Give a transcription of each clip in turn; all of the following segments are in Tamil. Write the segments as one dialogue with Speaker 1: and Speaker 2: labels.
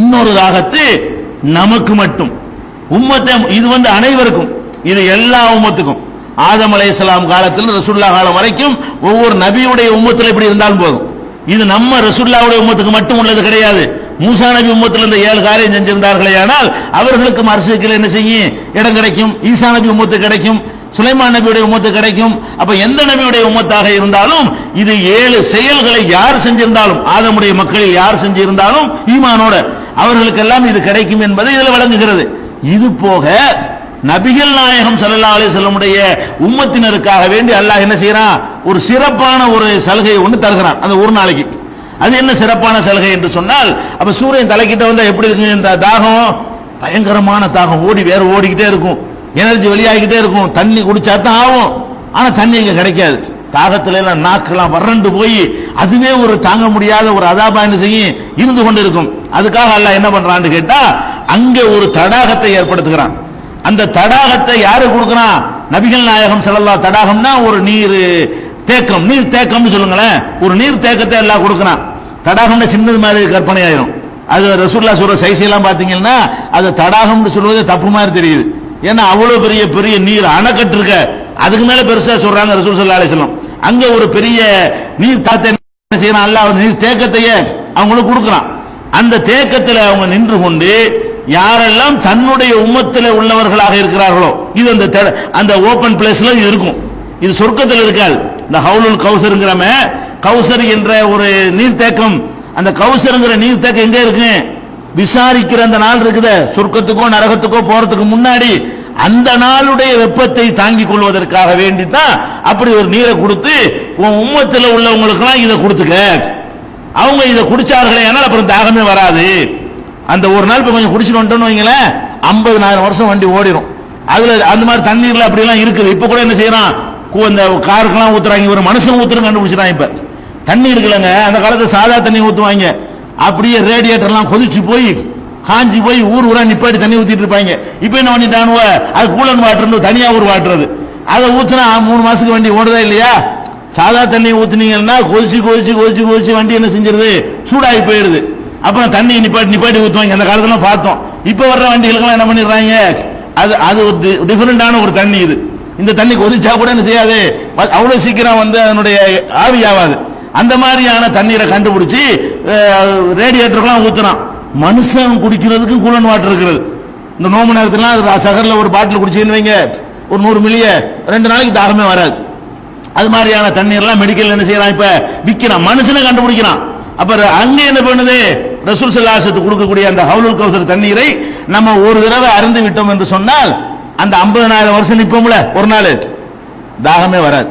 Speaker 1: இன்னொரு தாகத்து நமக்கு மட்டும். உம்மத்தை இது வந்து அனைவருக்கும். இது எல்லா உம்மத்துக்கும். ஆதம் இஸ்லாம் காலத்தில் ரசுல்லா காலம் வரைக்கும் ஒவ்வொரு நபியுடைய உம்மத்தில் இப்படி இருந்தாலும் போதும். இது நம்ம ரசுல்லாவுடைய உம்மத்துக்கு மட்டும் உள்ளது கிடையாது. மூசா நபி உம்மத்தில் இந்த ஏழு காரியம் செஞ்சிருந்தார்களே ஆனால் அவர்களுக்கும் அரசுக்கு என்ன செய்யும்? இடம் கிடைக்கும். ஈசா நபி உம்மத்து கிடைக்கும். சுலைமான் நபியுடைய உமத்து கிடைக்கும். அப்ப எந்த நபியுடைய உம்மத்தாக இருந்தாலும் இது ஏழு செயல்களை யார் செஞ்சிருந்தாலும் ஆதமுடைய மக்களில் யார் செஞ்சிருந்தாலும் ஈமானோட அவர்களுக்கெல்லாம் இது கிடைக்கும் என்பதை இதில் வழங்குகிறது இது போக நபிகள் நாயகம் சல்லா அலி வஸல்லமுடைய உம்மத்தினருக்காக வேண்டி அல்லாஹ் என்ன செய்யறான் ஒரு சிறப்பான ஒரு சலுகையை ஒன்று தருகிறான் அந்த ஒரு நாளைக்கு. அது என்ன சிறப்பான சலுகை என்று சொன்னால் அப்ப சூரியன் தலைக்கிட்ட வந்தா எப்படி இருக்கு இந்த தாகம்? பயங்கரமான தாகம். ஓடி வேற ஓடிக்கிட்டே இருக்கும். எனர்ஜி வெளியாகிக்கிட்டே இருக்கும். தண்ணி குடிச்சா தான் ஆகும். ஆனா தண்ணி இங்க கிடைக்காது. தாகத்துல எல்லாம் நாக்கெல்லாம் வறண்டு போய் அதுவே ஒரு தாங்க முடியாத ஒரு அதாபா என்ன செய்யும் இருந்து கொண்டு இருக்கும் அதுக்காக அல்ல என்ன பண்றான்னு கேட்டா அங்க ஒரு தடாகத்தை ஏற்படுத்துகிறான். அந்த தடாகத்தை யாரு கொடுக்கறான் நபிகள் நாயகம் செல்லல்லா தடாகம்னா ஒரு நீர் தேக்கம். நீர் தேக்கம்னு சொல்லுங்களேன். ஒரு நீர் தேக்கத்தை எல்லாம் கொடுக்கறான். தடாகம்னா சின்னது மாதிரி கற்பனை ஆயிரும் அது ரசூல்லா சொல்ற சைஸ் எல்லாம் பாத்தீங்கன்னா அது தடாகம்னு சொல்வது தப்பு மாதிரி தெரியுது. ஏன்னா அவ்வளவு பெரிய பெரிய நீர் அணைக்கட்டு இருக்க அதுக்கு மேல பெருசா சொல்றாங்க ரசூல் ஸல்லல்லாஹு அலைஹி அங்க ஒரு பெரிய நீர் தாத்த என்ன செய்யறான்? அல்ல ஒரு நீர் தேக்கத்தையே அவங்களுக்கு கொடுக்குறான். அந்த தேக்கத்தில் அவங்க நின்று கொண்டு யாரெல்லாம் தன்னுடைய உம்மத்தில் உள்ளவர்களாக இருக்கிறார்களோ இது அந்த தெ- அந்த ஓபன் பிளேஸ்ல இருக்கும். இது சொர்க்கத்தில் இருக்காது. இந்த ஹவுலுல் கௌசருங்கிறம கௌசர் என்ற ஒரு நீர்த்தேக்கம் அந்த கௌசருங்கிற நீர்த்தேக்கம் எங்க இருக்கு? விசாரிக்கிற அந்த நாள் இருக்குது. சொர்க்கத்துக்கோ நரகத்துக்கோ போறதுக்கு முன்னாடி அந்த நாளுடைய வெப்பத்தை தாங்கிக் கொள்வதற்காக வேண்டித்தான் அப்படி ஒரு நீரை கொடுத்து உன் உம்மத்தில் உள்ளவங்களுக்கெல்லாம் இதை கொடுத்துக்க. அவங்க இதை குடிச்சார்களே ஆனால் அப்புறம் தாகமே வராது. அந்த ஒரு நாள் இப்போ கொஞ்சம் குடிச்சுட்டு வந்துட்டோம்னு வைங்களேன் ஐம்பதுனாயிரம் வருஷம் வண்டி ஓடிடும் அதுல அந்த மாதிரி தண்ணீர்ல அப்படிலாம் இருக்குது. இப்போ கூட என்ன செய்யறான்? கு- இந்த காருக்கெல்லாம் ஊத்துறாங்க. ஒரு மனுஷன் ஊத்துறன்னு கண்டுபிடிச்சிடான் இப்ப. தண்ணி இருக்குல்லங்க. அந்த காலத்தில் சாதா தண்ணி ஊத்துவாங்க. அப்படியே ரேடியேட்டர்லாம் கொதிச்சு போய் காஞ்சி போய் ஊர் ஊரா நிப்பாட்டி தண்ணி ஊத்திட்டு இருப்பாங்க. இப்ப என்ன பண்ணிட்டானுவ அது கூலன் வாட்டர்னு தனியா ஊர் வாட்டுறது. அதை ஊத்துனா மூணு மாசத்துக்கு வண்டி ஓடுதா இல்லையா? சாதா தண்ணி ஊத்துனீங்கன்னா கொதிச்சு கொதிச்சு கொதிச்சு கொதிச்சு வண்டி என்ன செஞ்சிருது? சூடாகி போயிடுது அப்புறம் தண்ணி நிப்பாட்டி நிப்பாட்டி ஊத்துவாங்க. அந்த காலத்துல பார்த்தோம். இப்ப வர்ற வண்டிகளுக்கெல்லாம் என்ன பண்ணிடுறாங்க? அது அது ஒரு டிஃபரெண்டான ஒரு தண்ணி இது. இந்த தண்ணி கொதிச்சா கூட என்ன செய்யாது? அவ்வளோ அவ்வளவு சீக்கிரம் வந்து அதனுடைய ஆவி ஆகாது அந்த மாதிரியான தண்ணீரை கண்டுபிடிச்சி ரேடியேட்டருக்கெல்லாம் ஊத்துறான். மனுஷன் குடிக்கிறதுக்கு கூலன் வாட்டர் இருக்கிறது இந்த நோம்பு நேரத்துலாம் சகரில் ஒரு பாட்டில் குடிச்சுன்னு வைங்க. ஒரு நூறு மில்லிய. ரெண்டு நாளைக்கு தாகமே வராது. அது மாதிரியான தண்ணீர்லாம் மெடிக்கல் என்ன செய்யறான் இப்ப? விற்கிறான் மனுஷனை கண்டுபிடிக்கிறான். அப்ப அங்க என்ன பண்ணுது? ரசூல் சல்லாசத்துக்கு கொடுக்கக்கூடிய அந்த ஹவுலுல் கௌசர் தண்ணீரை நம்ம ஒரு தடவை அருந்து விட்டோம் என்று சொன்னால் அந்த 50000 வருஷம் நிற்போம்ல ஒரு நாள். தாகமே வராது.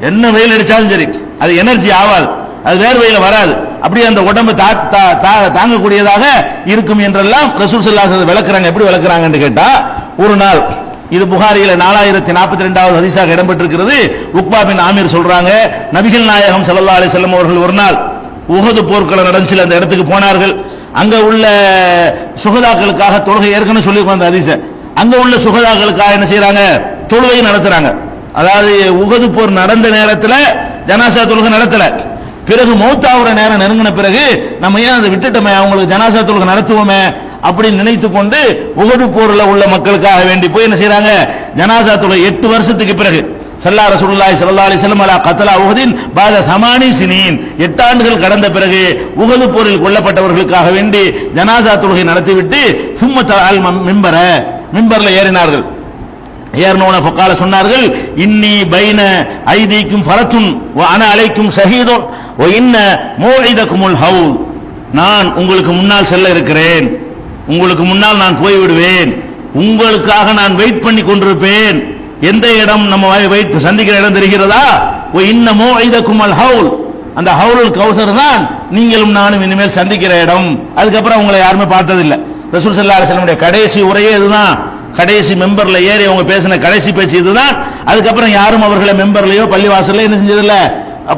Speaker 1: என்ன வெயில் அடிச்சாலும் சரி. அது எனர்ஜி ஆகாது. அது வேர்வையில வராது. அப்படியே அந்த உடம்பு தா- தா- தா- தாங்கக்கூடியதாக இருக்கும் என்றெல்லாம் ரசூல் சல்லாசத்தை விளக்குறாங்க. எப்படி விளக்குறாங்கன்னு கேட்டா ஒரு நாள் இது புகாரியில் நாலாயிரத்தி நாற்பத்தி ரெண்டாவது ஹதீஸாக இடம்பெற்றிருக்கிறது. உக்பா பின் ஆமீர் சொல்றாங்க நபிகள் நாயகம் சல்லா அலி செல்லம் அவர்கள் ஒரு நாள் உகது போர்க்களம் நடந்துச்சு அந்த இடத்துக்கு போனார்கள். அங்க உள்ள சுகதாக்களுக்காக தொழுகை ஏற்கனவே சொல்லி அந்த ஹதீஸ. அங்க உள்ள சுகதாக்களுக்காக என்ன செய்யறாங்க தொழுகை நடத்துறாங்க. அதாவது உகது போர் நடந்த நேரத்தில் ஜனாசா தொழுகை நடத்தல. பிறகு மௌத்தாவுற நேரம் நெருங்கின பிறகு நம்ம ஏன் அதை விட்டுட்டோமே? அவங்களுக்கு ஜனாசா தொழுகை நடத்துவோமே அப்படின்னு நினைத்து கொண்டு உகடு போரில் உள்ள மக்களுக்காக வேண்டி போய் என்ன செய்யறாங்க ஜனாசா தொழுகை எட்டு வருஷத்துக்கு பிறகு சல்லா ரசூலுல்லாஹி ஸல்லல்லாஹு அலைஹி வஸல்லம் அலா கத்லா உஹதின் பாத சமானி சினீன். எட்டாண்டுகள் கடந்த பிறகு உகது போரில் கொல்லப்பட்டவர்களுக்காக வேண்டி ஜனாசா தொழுகை நடத்திவிட்டு சும்ம அல் மிம்பர மிம்பரில் ஏறினார்கள். ஏர்னோன பொக்கால சொன்னார்கள் இன்னி பைன ஐதீக்கும் ஃபரத்துன் ஓ அன அலைக்கும் ஷஹீதுன் ஓ இன்ன மௌஇதகுமுல் ஹவு நான் உங்களுக்கு முன்னால் செல்ல இருக்கிறேன். உங்களுக்கு முன்னால் நான் போய் விடுவேன் உங்களுக்காக நான் வெயிட் பண்ணி கொண்டிருப்பேன். எந்த இடம் நம்ம வெயிட் சந்திக்கிற இடம் தெரிகிறதா? ஓ இன்ன மௌஇதகுமுல் ஹவுல். அந்த ஹவுலுல் கௌசர் தான் நீங்களும் நானும் இனிமேல் சந்திக்கிற இடம். அதுக்கப்புறம் உங்களை யாருமே பார்த்ததில்லை. ரசூல் ஸல்லல்லாஹு அலைஹி வஸல்லம் கடைசி உரையே இதுதான். கடைசி மெம்பர்ல ஏறி அவங்க பேசின கடைசி பேச்சு இதுதான். அதுக்கப்புறம் யாரும் அவர்களை மெம்பர்லயோ பள்ளிவாசல்ல என்ன செஞ்சதில்ல.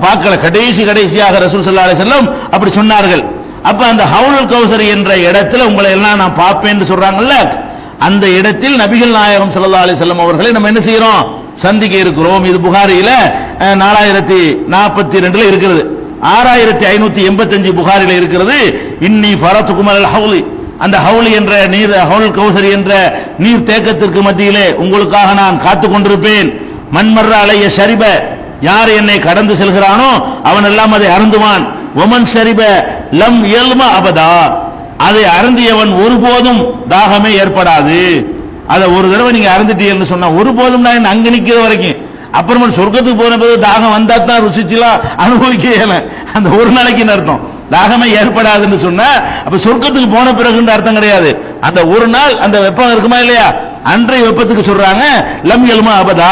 Speaker 1: பார்க்கல. கடைசி கடைசியாக ரசூல் சல்லா செல்லும் அப்படி சொன்னார்கள். அப்ப அந்த ஹவுல் கௌசர் என்ற இடத்துல உங்களை எல்லாம் நான் பார்ப்பேன்னு சொல்றாங்கல்ல? அந்த இடத்தில் நபிகள் நாயகம் சல்லா அலி செல்லம் அவர்களை நம்ம என்ன செய்யறோம்? சந்திக்க இருக்கிறோம். இது புகாரியில நாலாயிரத்தி நாற்பத்தி ரெண்டுல இருக்கிறது. ஆறாயிரத்தி ஐநூத்தி எண்பத்தஞ்சு புகாரில இருக்கிறது. இன்னி ஃபரத்துக்கும் அல் ஹவுலி. அந்த ஹவுல் என்ற நீர் ஹவுல் கௌசரி என்ற நீர் தேக்கத்திற்கு மத்தியிலே உங்களுக்காக நான் காத்து கொண்டிருப்பேன். மண்மர்ற அலைய சரிப யார் என்னை கடந்து செல்கிறானோ அவன் எல்லாம் அதை அருந்துவான். ஒமன் சரிப லம் இயல்ம அபதா. அதை அருந்தியவன் ஒருபோதும் தாகமே ஏற்படாது. அதை ஒரு தடவை நீங்க அருந்துட்டீங்கன்னு சொன்னா ஒருபோதும் நான் அங்க நிக்கிற வரைக்கும். அப்புறமா சொர்க்கத்துக்கு போன பிறகு தாகம் வந்தா தான் ருசிச்சுலாம் அனுபவிக்க அந்த ஒரு நாளைக்கு அர்த்தம். தாகமே ஏற்படாதுன்னு சொன்னா அப்ப சொர்க்கத்துக்கு போன பிறகுன்ற அர்த்தம் கிடையாது. அந்த ஒரு நாள் அந்த வெப்பம் இருக்குமா இல்லையா? அன்றைய வெப்பத்துக்கு சொல்றாங்க லம் எலுமா அபதா.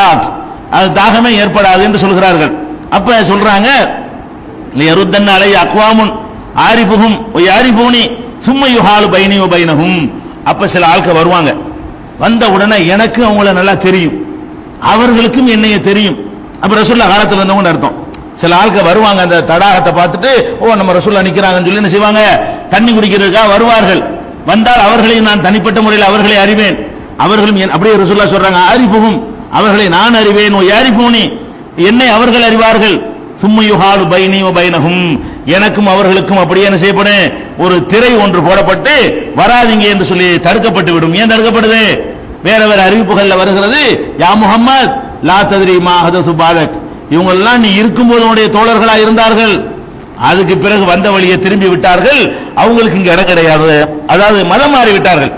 Speaker 1: அது தாகமே ஏற்படாது என்று சொல்கிறார்கள். அப்ப சொல்றாங்க எருத்தன் அலை அக்வாமுன் ஆரிஃபுகும் ஆரிஃபூனி சும்ம யுஹாலு பைனியோ பைனகும் அப்ப சில ஆட்கள் வருவாங்க. வந்த உடனே எனக்கு அவங்கள நல்லா தெரியும். அவர்களுக்கும் என்னைய தெரியும். அப்ப ரசூல்லா காலத்தில் இருந்தவங்க அர்த்தம். சில ஆட்கள் வருவாங்க அந்த தடாகத்தை பார்த்துட்டு ஓ நம்ம ரசூல்லா நிக்கிறாங்கன்னு சொல்லி என்ன செய்வாங்க? தண்ணி குடிக்கிறதுக்காக வருவார்கள். வந்தால் அவர்களையும் நான் தனிப்பட்ட முறையில் அவர்களை அறிவேன். அவர்களும் என்- அப்படியே ரசூல்லா சொல்றாங்க ஆரிஃபுகும் அவர்களை நான் அறிவேன். ஓ யாரிஃபூனி என்னை அவர்கள் அறிவார்கள். சும்மையுகாலு பைனி பைனகும் எனக்கும் அவர்களுக்கும் அப்படியே என்ன செய்யப்படும்? ஒரு திரை ஒன்று போடப்பட்டு வராதிங்க என்று சொல்லி தடுக்கப்பட்டு விடும். ஏன் தடுக்கப்படுது? வேற வேற அறிவிப்புகள்ல வருகிறது யா முஹம்மத் லா ததிரி மா ஹதசு பாதக் இவங்கெல்லாம் நீ இருக்கும்போது உன்னுடைய தோழர்களா இருந்தார்கள். அதுக்கு பிறகு வந்த வழியை திரும்பி விட்டார்கள். அவங்களுக்கு இங்க இடம் கிடையாது. அதாவது மதம் மாறி விட்டார்கள்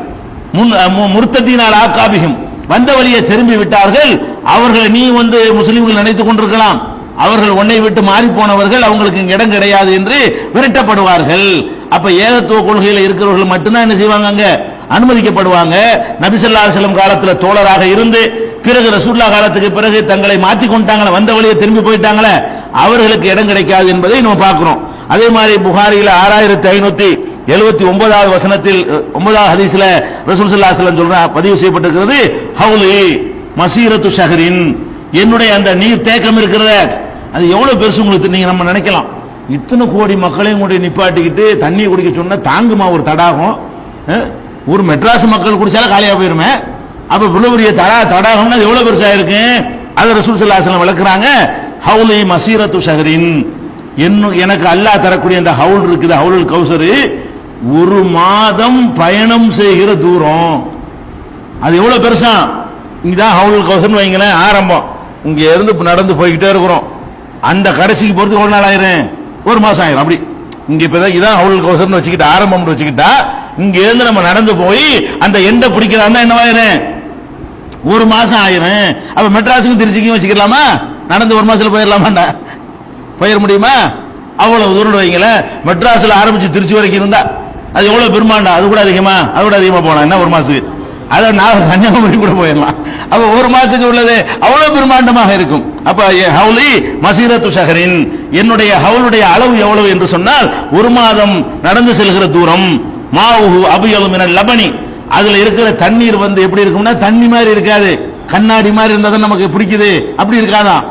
Speaker 1: முன் மு- முர்த்தத்தினால் ஆக்காபிகும் வந்த வழியை திரும்பி விட்டார்கள். அவர்களை நீ வந்து முஸ்லிம்கள் நினைத்துக் கொண்டிருக்கலாம். அவர்கள் உன்னை விட்டு மாறி போனவர்கள் அவங்களுக்கு இங்க இடம் கிடையாது என்று விரட்டப்படுவார்கள். அப்ப ஏகத்துவ கொள்கையில இருக்கிறவர்கள் மட்டும்தான் என்ன செய்வாங்க அங்க? அனுமதிக்கப்படுவாங்க. நபிசல்லா செல்லும் காலத்தில் தோழராக இருந்து பிறகு ரசூல்லா காலத்துக்கு பிறகு தங்களை மாத்தி கொண்டாங்களே வந்த வழியை திரும்பி போயிட்டாங்களே அவர்களுக்கு இடம் கிடைக்காது என்பதை நம்ம பார்க்கிறோம். அதே மாதிரி புகாரியில் ஆறாயிரத்தி ஐநூத்தி எழுபத்தி ஒன்பதாவது வசனத்தில் ஒன்பதாவது ஹதீஸ்ல ரசூல் சல்லாஹலம் சொல்ற பதிவு செய்யப்பட்டிருக்கிறது ஹவுலி மசீரத்து ஷஹரின். என்னுடைய அந்த நீர் தேக்கம் இருக்கிறத அது எவ்வளவு பெருசு உங்களுக்கு நீங்க நம்ம நினைக்கலாம். இத்தனை கோடி மக்களையும் கூட நிப்பாட்டிக்கிட்டு தண்ணி குடிக்க சொன்னா தாங்குமா ஒரு தடாகம்? ஒரு மெட்ராஸ் மக்கள் குடிச்சாலும் காலியா போயிருமே. அப்ப இவ்வளவு பெரிய தடா தடாகம்னா அது எவ்வளவு பெருசா இருக்கு? அது ரசூல் ஸல்லல்லாஹு அலைஹி வஸல்லம் விளக்குறாங்க. ஹவுலி மசீரத்து ஷஹரின். என்ன எனக்கு அல்லாஹ் தரக்கூடிய அந்த ஹவுல் இருக்குது ஹவுலுல் கௌசரு ஒரு மாதம் பயணம் செய்கிற தூரம். அது எவ்வளவு பெருசா? இங்கதான் ஹவுல் கௌசர்னு வைங்களேன் ஆரம்பம். இங்க இருந்து நடந்து போய்கிட்டே இருக்கிறோம். அந்த கடைசிக்கு பொறுத்து ஒரு நாள் ஆயிரும்? ஒரு மாசம் ஆயிரும் அப்படி. இங்க இப்பதான் இதான் ஹவுல் கௌசர்னு வச்சுக்கிட்டா ஆரம்பம்னு வச்சுக்கிட்டா இங்க இருந்து நம்ம நடந்து போய் அந்த எண்டை பிடிக்கிறான்னா என்னவாயிரும் ஒரு மாசம் ஆயிரும். அப்ப மெட்ராஸுக்கும் திருச்சிக்கும் வச்சுக்கலாமா? நடந்து ஒரு மாசத்துல போயிடலாமாண்டா? போயிட முடியுமா? அவ்வளவு தூரம் வைங்களேன் மெட்ராஸ்ல ஆரம்பிச்சு திருச்சி வரைக்கும் இருந்தா அது எவ்வளவு பெருமாண்டா? அது கூட அதிகமா அது கூட அதிகமா போனா என்ன ஒரு மாசத்துக்கு? அதை நான் கன்னியாகுமரி கூட போயிடலாம். அப்ப ஒரு மாசத்துக்கு உள்ளது அவ்வளவு பிரம்மாண்டமாக இருக்கும். அப்ப ஹவுலி மசீரத்து ஷஹரின். என்னுடைய ஹவுலுடைய அளவு எவ்வளவு என்று சொன்னால் ஒரு மாதம் நடந்து செல்கிற தூரம் மாவு அபியலு என லபனி. அதுல இருக்கிற தண்ணீர் வந்து எப்படி இருக்கும்னா தண்ணி மாதிரி இருக்காது. கண்ணாடி மாதிரி இருந்தா தான் நமக்கு பிடிக்குது. அப்படி இருக்காதான்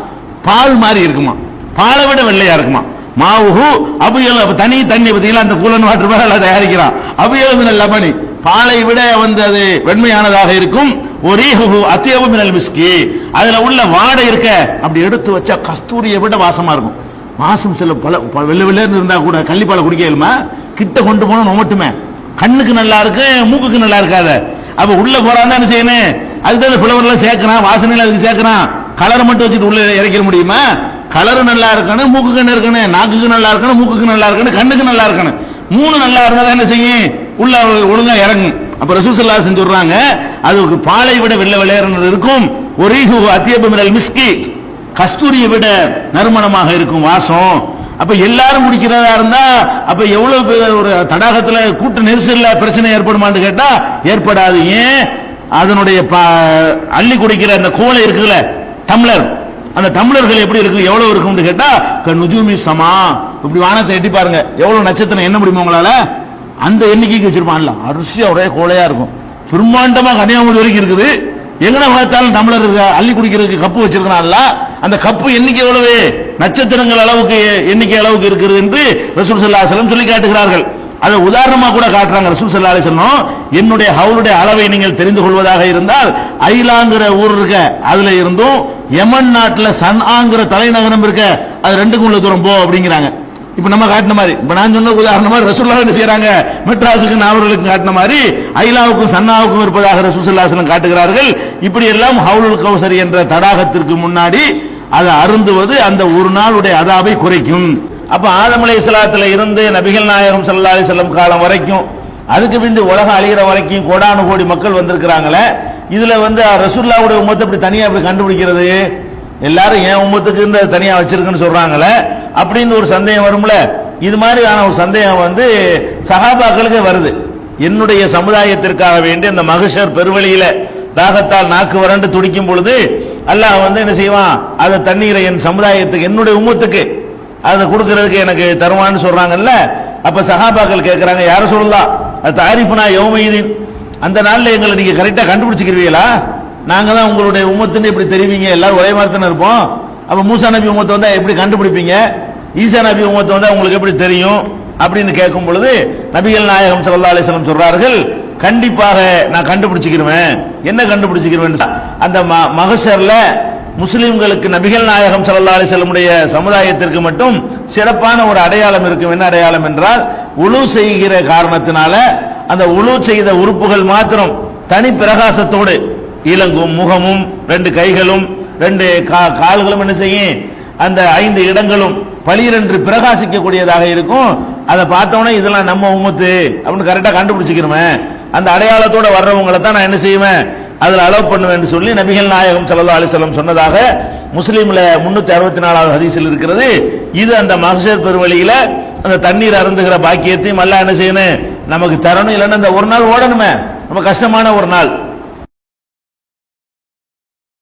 Speaker 1: பால் மாதிரி இருக்குமா? பாலை விட வெள்ளையா இருக்குமா? மாவுஹு அபியல் அப்ப தனி தண்ணி பத்திங்களா அந்த கூலன் வாட்டர் மேல தயாரிக்கிறான். அபியல் மினல் லபனி. பாலை விட வந்து அது வெண்மையானதாக இருக்கும். ஒரீஹு அத்தியவு மினல் மிஸ்கி. அதுல உள்ள வாடை இருக்க. அப்படி எடுத்து வச்சா கஸ்தூரியை விட வாசமா இருக்கும். வாசம் சில பல ப- வெள்ளை வெள்ளைன்னு இருந்தா கூட கள்ளிப்பாலை குடிக்க இயலுமா? கிட்ட கொண்டு போனா நொமட்டுமே. கண்ணுக்கு நல்லா இருக்கு மூக்குக்கு நல்லா இருக்காத? அப்ப உள்ள போறான் என்ன செய்யணும். அதுக்கு ஃபிளவர் எல்லாம் சேர்க்கிறான் வாசனையில அதுக்கு சேர்க்கிறான். கலர் மட்டும் வச்சுட்டு உள்ள இறக்கிற முடியுமா? கலர் நல்லா இருக்கணும் மூக்குக்கு கண் இருக்கணும்? நாக்குக்கு நல்லா இருக்கணும் மூக்குக்கு நல்லா இருக்கணும் கண்ணுக்கு நல்லா இருக்கணும். மூணு நல்லா இருந்தா தான் என்ன செய்யும். உள்ள ஒழுங்கா இறங்கும் அப்ப ரசூல் ஸல்லல்லாஹு அலைஹி அதுக்கு பாலை விட வெள்ள விளையாடுறது இருக்கும். ஒரே அத்தியபமிரல் மிஸ்கி. கஸ்தூரியை விட நறுமணமாக இருக்கும் வாசம். அப்ப எல்லாரும் குடிக்கிறதா இருந்தா அப்ப எவ்வளவு ஒரு தடாகத்துல கூட்ட நெரிசல்ல பிரச்சனை ஏற்படுமான்னு கேட்டா ஏற்படாது. ஏன்? அதனுடைய ப- அள்ளி குடிக்கிற அந்த கோலை இருக்குல்ல டம்ளர். அந்த டம்ளர்கள் எப்படி இருக்கு எவ்வளவு இருக்கும்னு கேட்டா க நுஜூமி சமா. இப்படி வானத்தை எட்டி பாருங்க. எவ்வளவு நட்சத்திரம் என்ன முடியுமா உங்களால? அந்த எண்ணிக்கைக்கு வச்சிருப்பான்ல அரிசியா ஒரே கோலையா இருக்கும். பிரம்மாண்டமா கன்னியாகுமரி வரைக்கும் இருக்குது. எங்கன பார்த்தாலும் டம்ளர் இருக்கு அள்ளி குடிக்கிறதுக்கு கப்பு வச்சிருக்கிறான்ல. அந்த கப்பு எண்ணிக்கை எவ்வளவு நட்சத்திரங்கள் அளவுக்கு எண்ணிக்கை அளவுக்கு இருக்கிறது என்று ரசூல் ஸல்லல்லாஹு சொல்லி காட்டுகிறார்கள். அதை உதாரணமா கூட காட்டுறாங்க ரசூல் செல்லா அலைஹி என்னுடைய ஹவுலுடைய அளவை நீங்கள் தெரிந்து கொள்வதாக இருந்தால் ஐலாங்கிற ஊர் இருக்க அதுல இருந்தும் யமன் நாட்டில் சன்ஆங்கிற தலைநகரம் இருக்க அது ரெண்டுக்கும் உள்ள தூரம் போ அப்படிங்கிறாங்க. இப்ப நம்ம காட்டின மாதிரி இப்ப நான் சொன்ன உதாரணமா ரசூல்லா என்ன செய்யறாங்க மெட்ராஸுக்கு நாவர்களுக்கு காட்டின மாதிரி ஐலாவுக்கும் சன்னாவுக்கும் இருப்பதாக ரசூசல்லாசலம் காட்டுகிறார்கள். இப்படி எல்லாம் ஹவுலுல் கௌசரி என்ற தடாகத்திற்கு முன்னாடி அதை அருந்துவது அந்த ஒரு நாளுடைய அதாவை குறைக்கும். அப்ப ஆதமலை சலாத்துல இருந்து நபிகள் நாயகம் சல்லா செல்லும் காலம் வரைக்கும் அதுக்கு பிந்து உலகம் அழிகிற வரைக்கும் கோடானு கோடி மக்கள் வந்திருக்கிறாங்களே இதுல வந்து ரசூல்லாவுடைய உம்மத்தை இப்படி தனியா இப்படி கண்டுபிடிக்கிறது? எல்லாரும் என் உம்மத்துக்கு தனியா வச்சிருக்குன்னு சொல்றாங்களே அப்படின்னு ஒரு சந்தேகம் வரும்ல? இது மாதிரியான ஒரு சந்தேகம் வந்து சஹாபாக்களுக்கு வருது. என்னுடைய சமுதாயத்திற்காக வேண்டி அந்த மகஷர் பெருவழியில தாகத்தால் நாக்கு வறண்டு துடிக்கும் பொழுது அல்லாஹ் வந்து என்ன செய்வான்? அது தண்ணீரை என் சமுதாயத்துக்கு என்னுடைய உமத்துக்கு அதை கொடுக்கறதுக்கு எனக்கு தருவான்னு சொல்றாங்கல்ல? அப்ப சஹாபாக்கள் கேட்கிறாங்க யார சொல்லலாம் அது தாரிஃபுனா யோமீதின் அந்த நாள்ல எங்களை நீங்க கரெக்டா கண்டுபிடிச்சிக்கிறீங்களா? நாங்க தான் உங்களுடைய உமத்துன்னு எப்படி தெரிவிங்க? எல்லாரும் ஒரே மாதிரி தானே இருப்போம்? அப்ப மூசா நபி உமத்தை வந்தா எப்படி கண்டுபிடிப்பீங்க? ஈசா நபி உமத்தை வந்தா உங்களுக்கு எப்படி தெரியும்? அப்படின்னு கேட்கும் பொழுது நபிகள் நாயகம் சல்லா அலைஹி சொல்றார்கள் கண்டிப்பாக நான் கண்டுபிடிச்சுக்கிருவேன். என்ன கண்டுபிடிச்சிக்கிறேன் அந்த ம- மகஷர்ல முஸ்லிம்களுக்கு நபிகள் நாயகம் ஸல்லல்லாஹு அலைஹி வஸல்லமுடைய சமுதாயத்திற்கு மட்டும் சிறப்பான ஒரு அடையாளம் இருக்கும். என்ன அடையாளம் என்றால் உழு செய்கிற காரணத்தினால அந்த உழு செய்த உறுப்புகள் மாத்திரம் தனி பிரகாசத்தோடு இலங்கும் முகமும் ரெண்டு கைகளும் ரெண்டு கா- கால்களும் என்ன செய்யும்? அந்த ஐந்து இடங்களும் பளிரென்று பிரகாசிக்கக்கூடியதாக இருக்கும். அதை பார்த்தோன்னே இதெல்லாம் நம்ம உமத்து அப்படின்னு கரெக்டாக கண்டுபிடிச்சிக்கிறோமே அந்த அடையாளத்தோட வர்றவங்களை தான் நான் என்ன செய்வேன்? அதில் அலோவ் பண்ணுவேன் சொல்லி நபிகள் நாயகம் சல்லா அலிசல்லம் சொன்னதாக முஸ்லீம்ல முன்னூத்தி அறுபத்தி நாலாவது ஹதீஸில் இருக்கிறது. இது அந்த மகசர் பெருவழியில அந்த தண்ணீர் அருந்துகிற பாக்கியத்தையும் எல்லாம் என்ன செய்யணும்? நமக்கு தரணும். இல்லைன்னா இந்த ஒரு நாள் ஓடணுமே. ரொம்ப கஷ்டமான ஒரு நாள்.